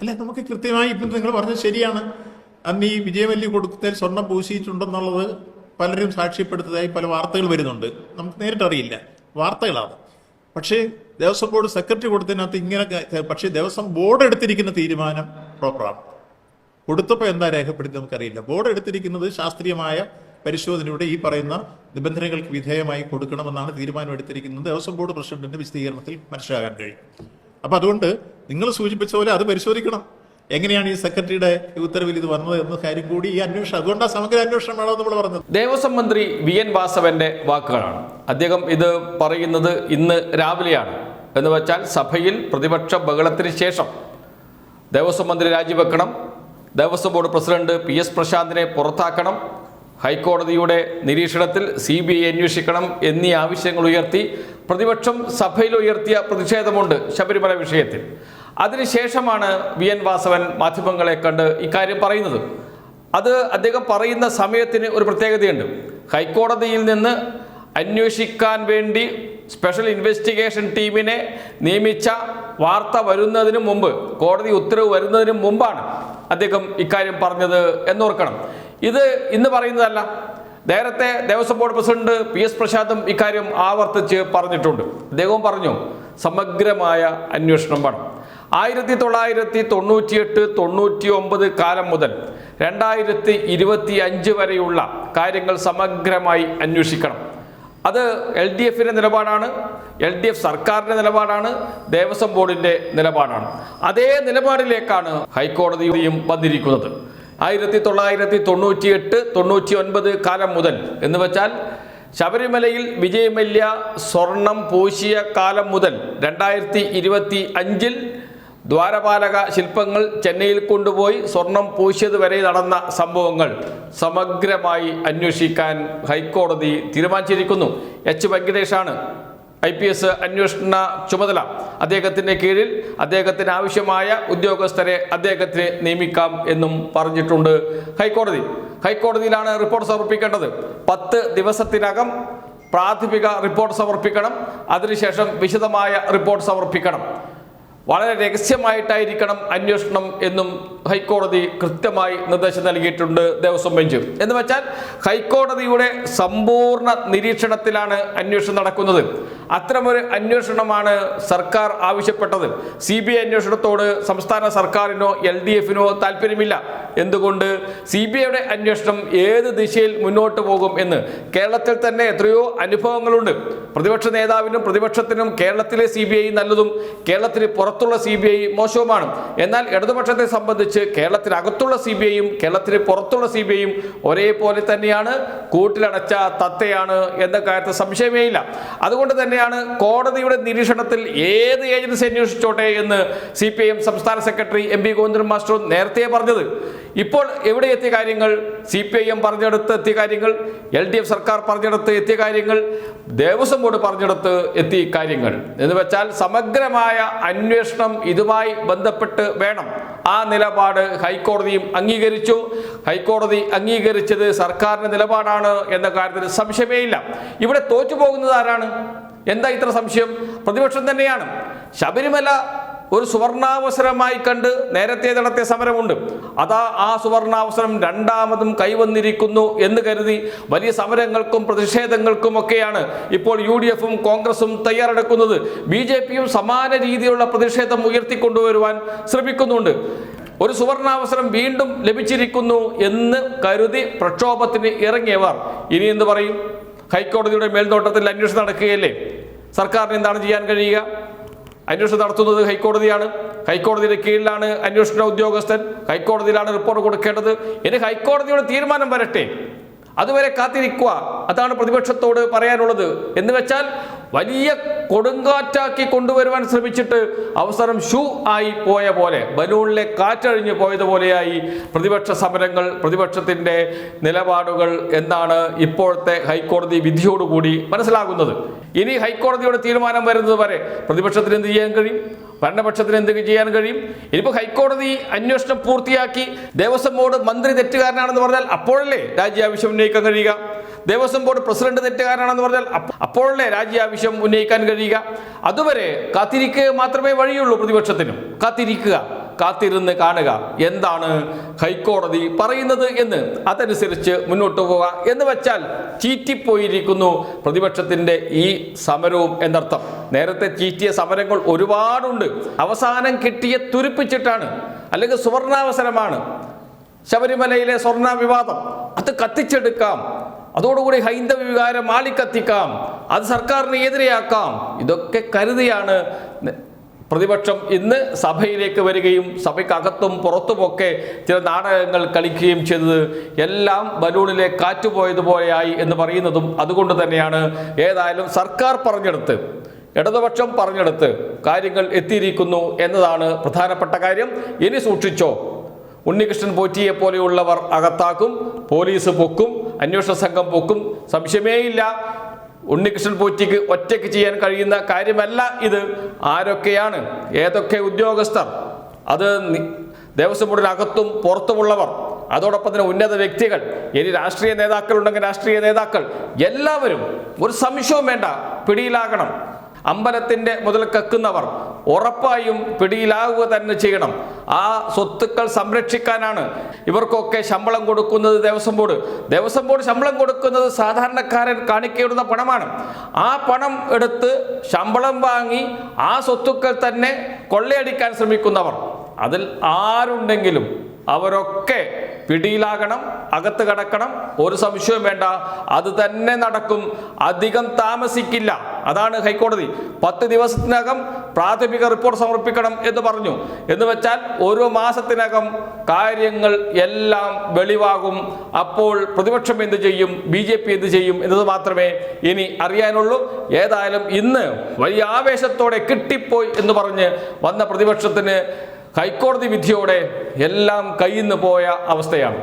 അല്ല നമുക്ക് കൃത്യമായി ഇപ്പം നിങ്ങൾ പറഞ്ഞത് ശരിയാണ്. അന്ന് ഈ വിജയമല്ലി കൊടുക്കത്തിൽ സ്വർണം പൂശിയിട്ടുണ്ടെന്നുള്ളത് പലരും സാക്ഷ്യപ്പെടുത്തതായി പല വാർത്തകൾ വരുന്നുണ്ട്. നമുക്ക് നേരിട്ടറിയില്ല വാർത്തകളാണ്. പക്ഷേ ദേവസ്വം ബോർഡ് സെക്രട്ടറി കൊടുത്തതിനകത്ത് ഇങ്ങനെ പക്ഷേ ദേവസ്വം ബോർഡ് എടുത്തിരിക്കുന്ന തീരുമാനം പ്രോപ്പറാണ് കൊടുത്തപ്പോൾ എന്താ രേഖപ്പെടുത്തി നമുക്കറിയില്ല. ബോർഡ് എടുത്തിരിക്കുന്നത് ശാസ്ത്രീയമായ പരിശോധനയുടെ ഈ പറയുന്ന നിബന്ധനകൾക്ക് വിധേയമായി കൊടുക്കണമെന്നാണ് തീരുമാനം എടുത്തിരിക്കുന്നത്. ദേവസ്വം ബോർഡ് പ്രസിഡന്റിന്റെ വിശദീകരണത്തിൽ മനസ്സിലാകാൻ കഴിയും. അപ്പൊ അതുകൊണ്ട് നിങ്ങൾ സൂചിപ്പിച്ച പോലെ അത് പരിശോധിക്കണം. എങ്ങനെയാണ് ഈ സെക്രട്ടറിയുടെ ഉത്തരവിൽ ഇത് വന്നത് എന്ന കാര്യം കൂടി ഈ അന്വേഷണം അതുകൊണ്ടാണ് സമഗ്ര അന്വേഷണം വേണമെന്ന് നമ്മൾ പറഞ്ഞത്. ദേവസ്വം മന്ത്രി വി എൻ വാസവന്റെ വാക്കുകളാണ്. അദ്ദേഹം ഇത് പറയുന്നത് ഇന്ന് രാവിലെയാണ്. എന്ന് വെച്ചാൽ സഭയിൽ പ്രതിപക്ഷ ബഹളത്തിന് ശേഷം ദേവസ്വം മന്ത്രി രാജിവെക്കണം Devaswom board president P S പ്രശാന്തിനെ പുറത്താക്കണം ഹൈക്കോടതിയുടെ നിരീക്ഷണത്തിൽ സി ബി ഐ അന്വേഷിക്കണം എന്നീ ആവശ്യങ്ങൾ ഉയർത്തി പ്രതിപക്ഷം സഭയിൽ ഉയർത്തിയ പ്രതിഷേധമുണ്ട് ശബരിമല വിഷയത്തിൽ. അതിനുശേഷമാണ് വി എൻ വാസവൻ മാധ്യമങ്ങളെ കണ്ട് ഇക്കാര്യം പറയുന്നത്. അത് അദ്ദേഹം പറയുന്ന സമയത്തിന് ഒരു പ്രത്യേകതയുണ്ട്. ഹൈക്കോടതിയിൽ നിന്ന് അന്വേഷിക്കാൻ വേണ്ടി സ്പെഷ്യൽ ഇൻവെസ്റ്റിഗേഷൻ ടീമിനെ നിയമിച്ച വാർത്ത വരുന്നതിന് മുമ്പ് കോടതി ഉത്തരവ് വരുന്നതിന് മുമ്പാണ് അദ്ദേഹം ഇക്കാര്യം പറഞ്ഞത് എന്നോർക്കണം. ഇത് ഇന്ന് പറയുന്നതല്ല. നേരത്തെ Devaswom board president P S പ്രസാദും ഇക്കാര്യം ആവർത്തിച്ച് പറഞ്ഞിട്ടുണ്ട്. അദ്ദേഹവും പറഞ്ഞു സമഗ്രമായ അന്വേഷണം വേണം. ആയിരത്തി തൊള്ളായിരത്തി തൊണ്ണൂറ്റിയെട്ട് തൊണ്ണൂറ്റി ഒമ്പത് കാലം മുതൽ രണ്ടായിരത്തി ഇരുപത്തി അഞ്ച് വരെയുള്ള കാര്യങ്ങൾ സമഗ്രമായി അന്വേഷിക്കണം. അത് എൽ ഡി എഫിന്റെ നിലപാടാണ് എൽ ഡി എഫ് സർക്കാരിന്റെ നിലപാടാണ് ദേവസ്വം ബോർഡിന്റെ നിലപാടാണ്. അതേ നിലപാടിലേക്കാണ് ഹൈക്കോടതിയും വന്നിരിക്കുന്നത്. ആയിരത്തി തൊള്ളായിരത്തി തൊണ്ണൂറ്റി എട്ട് തൊണ്ണൂറ്റി ഒൻപത് കാലം മുതൽ എന്ന് വെച്ചാൽ ശബരിമലയിൽ വിജയമല്യ സ്വർണം പൂശിയ കാലം മുതൽ രണ്ടായിരത്തി ഇരുപത്തി അഞ്ചിൽ ദ്വാരപാലക ശില്പങ്ങൾ ചെന്നൈയിൽ കൊണ്ടുപോയി സ്വർണം പൂശിയത് വരെ നടന്ന സംഭവങ്ങൾ സമഗ്രമായി അന്വേഷിക്കാൻ ഹൈക്കോടതി തീരുമാനിച്ചിരിക്കുന്നു. എച്ച് വെങ്കടേഷാണ് ഐ പി എസ് അന്വേഷണ ചുമതല അദ്ദേഹത്തിന്റെ കീഴിൽ അദ്ദേഹത്തിന് ആവശ്യമായ ഉദ്യോഗസ്ഥരെ അദ്ദേഹത്തിന് നിയമിക്കാം എന്നും പറഞ്ഞിട്ടുണ്ട് ഹൈക്കോടതി. ഹൈക്കോടതിയിലാണ് റിപ്പോർട്ട് സമർപ്പിക്കേണ്ടത്. പത്ത് ദിവസത്തിനകം പ്രാഥമിക റിപ്പോർട്ട് സമർപ്പിക്കണം. അതിനുശേഷം വിശദമായ റിപ്പോർട്ട് സമർപ്പിക്കണം. വളരെ രഹസ്യമായിട്ടായിരിക്കണം അന്വേഷണം എന്നും ഹൈക്കോടതി കൃത്യമായി നിർദ്ദേശം നൽകിയിട്ടുണ്ട് ദേവസ്വം ബെഞ്ച്. എന്ന് വെച്ചാൽ ഹൈക്കോടതിയുടെ സമ്പൂർണ നിരീക്ഷണത്തിലാണ് അന്വേഷണം നടക്കുന്നത്. അത്തരമൊരു അന്വേഷണമാണ് സർക്കാർ ആവശ്യപ്പെട്ടത്. സി ബി ഐ അന്വേഷണത്തോട് സംസ്ഥാന സർക്കാരിനോ എൽ ഡി എഫിനോ താല്പര്യമില്ല. എന്തുകൊണ്ട്? സി ബി ഐയുടെ അന്വേഷണം ഏത് ദിശയിൽ മുന്നോട്ട് പോകും എന്ന്. കേരളത്തിൽ തന്നെ എത്രയോ അനുഭവങ്ങളുണ്ട്. പ്രതിപക്ഷ നേതാവിനും പ്രതിപക്ഷത്തിനും കേരളത്തിലെ സി ബി ഐ നല്ലതും കേരളത്തിന് പുറത്തുള്ള സി ബി ഐ മോശവുമാണ്. എന്നാൽ ഇടതുപക്ഷത്തെ സംബന്ധിച്ച് കേരളത്തിനകത്തുള്ള സി ബി ഐയും കേരളത്തിന് പുറത്തുള്ള സി ബി ഐയും ഒരേപോലെ തന്നെയാണ്. കൂട്ടിലടച്ച തത്തയാണ് എന്ന കാര്യത്തിൽ സംശയമേ അതുകൊണ്ട് അതുകൊണ്ട് തന്നെയാണ് കോടതിയുടെ നിരീക്ഷണത്തിൽ ഏത് ഏജൻസി അന്വേഷിച്ചോട്ടെ എന്ന് സി പി ഐ എം സംസ്ഥാന secretary M P Govindan master നേരത്തെ പറഞ്ഞത്. ഇപ്പോൾ എവിടെ എത്തിയ കാര്യങ്ങൾ? സി പി ഐ എം പറഞ്ഞെടുത്ത് എത്തിയ കാര്യങ്ങൾ എൽ ഡി എഫ് സർക്കാർ പറഞ്ഞെടുത്ത് എത്തിയ കാര്യങ്ങൾ ദേവസ്വം ബോർഡ് പറഞ്ഞെടുത്ത് എത്തിയ കാര്യങ്ങൾ എന്ന് വെച്ചാൽ സമഗ്രമായ അന്വേഷണം ഇതുമായി ബന്ധപ്പെട്ട് വേണം. ആ നിലപാട് ഹൈക്കോടതിയും അംഗീകരിച്ചു. ഹൈക്കോടതി അംഗീകരിച്ചത് സർക്കാരിന്റെ നിലപാടാണ് എന്ന കാര്യത്തിൽ സംശയമേയില്ല ഇവിടെ തോറ്റുപോകുന്നത് ആരാണ്? എന്താ ഇത്ര സംശയം? പ്രതിപക്ഷം തന്നെയാണ്. ശബരിമല ഒരു സുവർണാവസരമായി കണ്ട് നേരത്തെ നടത്തിയ സമരമുണ്ട്. അതാ ആ സുവർണാവസരം രണ്ടാമതും കൈവന്നിരിക്കുന്നു എന്ന് കരുതി വലിയ സമരങ്ങൾക്കും പ്രതിഷേധങ്ങൾക്കും ഒക്കെയാണ് ഇപ്പോൾ യു ഡി എഫും കോൺഗ്രസും തയ്യാറെടുക്കുന്നത്. ബി ജെ പിയും സമാന രീതിയിലുള്ള പ്രതിഷേധം ഉയർത്തിക്കൊണ്ടുവരുവാൻ ശ്രമിക്കുന്നുണ്ട്. ഒരു സുവർണാവസരം വീണ്ടും ലഭിച്ചിരിക്കുന്നു എന്ന് കരുതി പ്രക്ഷോഭത്തിന് ഇറങ്ങിയവർ. ഇനി എന്ത് പറയും? ഹൈക്കോടതിയുടെ മേൽനോട്ടത്തിൽ അന്വേഷണം നടക്കുകയല്ലേ? സർക്കാരിന് എന്താണ് ചെയ്യാൻ കഴിയുക? അന്വേഷണം നടത്തുന്നത് ഹൈക്കോടതിയാണ്. ഹൈക്കോടതിയുടെ കീഴിലാണ് അന്വേഷണ ഉദ്യോഗസ്ഥൻ. ഹൈക്കോടതിയിലാണ് റിപ്പോർട്ട് കൊടുക്കേണ്ടത്. ഇനി ഹൈക്കോടതിയുടെ തീരുമാനം വരട്ടെ. അതുവരെ കാത്തിരിക്കുക. അതാണ് പ്രതിപക്ഷത്തോട് പറയാനുള്ളത്. എന്ന് വെച്ചാൽ വലിയ കൊടുങ്കാറ്റാക്കി കൊണ്ടുവരുവാൻ ശ്രമിച്ചിട്ട് അവസരം ഷൂ ആയി പോയ പോലെ ബലൂണിലെ കാറ്റഴിഞ്ഞു പോയതുപോലെയായി പ്രതിപക്ഷ സമരങ്ങൾ പ്രതിപക്ഷത്തിന്റെ നിലപാടുകൾ എന്നാണ് ഇപ്പോഴത്തെ ഹൈക്കോടതി വിധിയോടുകൂടി മനസ്സിലാകുന്നത്. ഇനി ഹൈക്കോടതിയുടെ തീരുമാനം വരുന്നത് വരെ പ്രതിപക്ഷത്തിന് എന്ത് ചെയ്യാൻ കഴിയും? ഭരണപക്ഷത്തിന് എന്തൊക്കെ ചെയ്യാൻ കഴിയും? ഇനിയിപ്പോൾ ഹൈക്കോടതി അന്വേഷണം പൂർത്തിയാക്കി ദേവസ്വം ബോർഡ് മന്ത്രി തെറ്റുകാരനാണെന്ന് പറഞ്ഞാൽ അപ്പോഴല്ലേ രാജ്യ ആവശ്യം ഉന്നയിക്കാൻ കഴിയുക? ദേവസ്വം ബോർഡ് പ്രസിഡന്റ് തെറ്റുകാരനാണെന്ന് പറഞ്ഞാൽ അപ്പ- അപ്പോഴല്ലേ രാജ്യ ആവശ്യം ഉന്നയിക്കാൻ കഴിയുക? അതുവരെ കാത്തിരിക്കുക മാത്രമേ വഴിയുള്ളൂ പ്രതിപക്ഷത്തിനും. കാത്തിരിക്കുക. കാത്തിരുന്ന് കാണുക. എന്താണ് ഹൈക്കോടതി പറയുന്നത് എന്ന് അതനുസരിച്ച് മുന്നോട്ട് പോവുക എന്ന് വെച്ചാൽ ചീറ്റിപ്പോയിരിക്കുന്നു പ്രതിപക്ഷത്തിന്റെ ഈ സമരവും എന്നർത്ഥം. നേരത്തെ ചീറ്റിയ സമരങ്ങൾ ഒരുപാടുണ്ട്. അവസാനം കിട്ടിയ തുരുപ്പിച്ചിട്ടാണ്. അല്ലെങ്കിൽ സുവർണാവസരമാണ്. ശബരിമലയിലെ സ്വർണ വിവാദം അത് കത്തിച്ചെടുക്കാം. അതോടുകൂടി ഹൈന്ദവ വികാരം ആളിക്കത്തിക്കാം. അത് സർക്കാരിനെ എതിരെയാക്കാം ഇതൊക്കെ കരുതിയാണ് പ്രതിപക്ഷം ഇന്ന് സഭയിലേക്ക് വരികയും സഭയ്ക്കകത്തും പുറത്തുമൊക്കെ ചില നാടകങ്ങൾ കളിക്കുകയും ചെയ്തത് എല്ലാം ബലൂണിലെ കാറ്റുപോയതുപോലെയായി എന്ന് പറയുന്നതും അതുകൊണ്ട് തന്നെയാണ്. ഏതായാലും സർക്കാർ പറഞ്ഞെടുത്ത് ഇടതുപക്ഷം പറഞ്ഞെടുത്ത് കാര്യങ്ങൾ എത്തിയിരിക്കുന്നു എന്നതാണ് പ്രധാനപ്പെട്ട കാര്യം. ഇനി സൂക്ഷിച്ചോ ഉണ്ണികൃഷ്ണൻ പോറ്റിയെ പോലെയുള്ളവർ അകത്താക്കും പോലീസ് പൊക്കും അന്വേഷണ സംഘം പൊക്കും സംശയമേയില്ല. ഉണ്ണികൃഷ്ണൻ പോറ്റിക്ക് ഒറ്റയ്ക്ക് ചെയ്യാൻ കഴിയുന്ന കാര്യമല്ല ഇത്. ആരൊക്കെയാണ്? ഏതൊക്കെ ഉദ്യോഗസ്ഥർ? അത് ദേവസ്വം ബോർഡിനകത്തും പുറത്തുമുള്ളവർ. അതോടൊപ്പം തന്നെ ഉന്നത വ്യക്തികൾ. ഇനി രാഷ്ട്രീയ നേതാക്കളുണ്ടെങ്കിൽ രാഷ്ട്രീയ നേതാക്കൾ. എല്ലാവരും ഒരു സംശയവും വേണ്ട. പിടിയിലാകണം. അമ്പലത്തിന്റെ മുതൽ കക്കുന്നവർ ഉറപ്പായും പിടിയിലാകുക തന്നെ ചെയ്യണം. ആ സ്വത്തുക്കൾ സംരക്ഷിക്കാനാണ്. ഇവർക്കൊക്കെ ശമ്പളം കൊടുക്കുന്നത് ദേവസ്വം ബോർഡ്. ദേവസ്വം ബോർഡ് ശമ്പളം കൊടുക്കുന്നത് സാധാരണക്കാരൻ കാണിക്കയിടുന്ന പണമാണ്. ആ പണം എടുത്ത് ശമ്പളം വാങ്ങി ആ സ്വത്തുക്കൾ തന്നെ കൊള്ളയടിക്കാൻ ശ്രമിക്കുന്നവർ. അതിൽ ആരുണ്ടെങ്കിലും അവരൊക്കെ പിടിയിലാകണം അകത്ത് കടക്കണം. ഒരു സംശയവും വേണ്ട. അത് തന്നെ നടക്കും. അധികം താമസിക്കില്ല. അതാണ് ഹൈക്കോടതി. പത്ത് ദിവസത്തിനകം പ്രാഥമിക റിപ്പോർട്ട് സമർപ്പിക്കണം എന്ന് പറഞ്ഞു. എന്ന് വെച്ചാൽ ഒരു മാസത്തിനകം കാര്യങ്ങൾ എല്ലാം വെളിവാകും. അപ്പോൾ പ്രതിപക്ഷം എന്ത് ചെയ്യും? ബി ജെ പി എന്ത് ചെയ്യും? എന്നത് മാത്രമേ ഇനി അറിയാനുള്ളൂ. ഏതായാലും ഇന്ന് വലിയ ആവേശത്തോടെ കിട്ടിപ്പോയി എന്ന് പറഞ്ഞ് വന്ന പ്രതിപക്ഷത്തിന് ഹൈക്കോടതി വിധിയോടെ എല്ലാം കയ്യിൽ നിന്ന് പോയ അവസ്ഥയാണ്.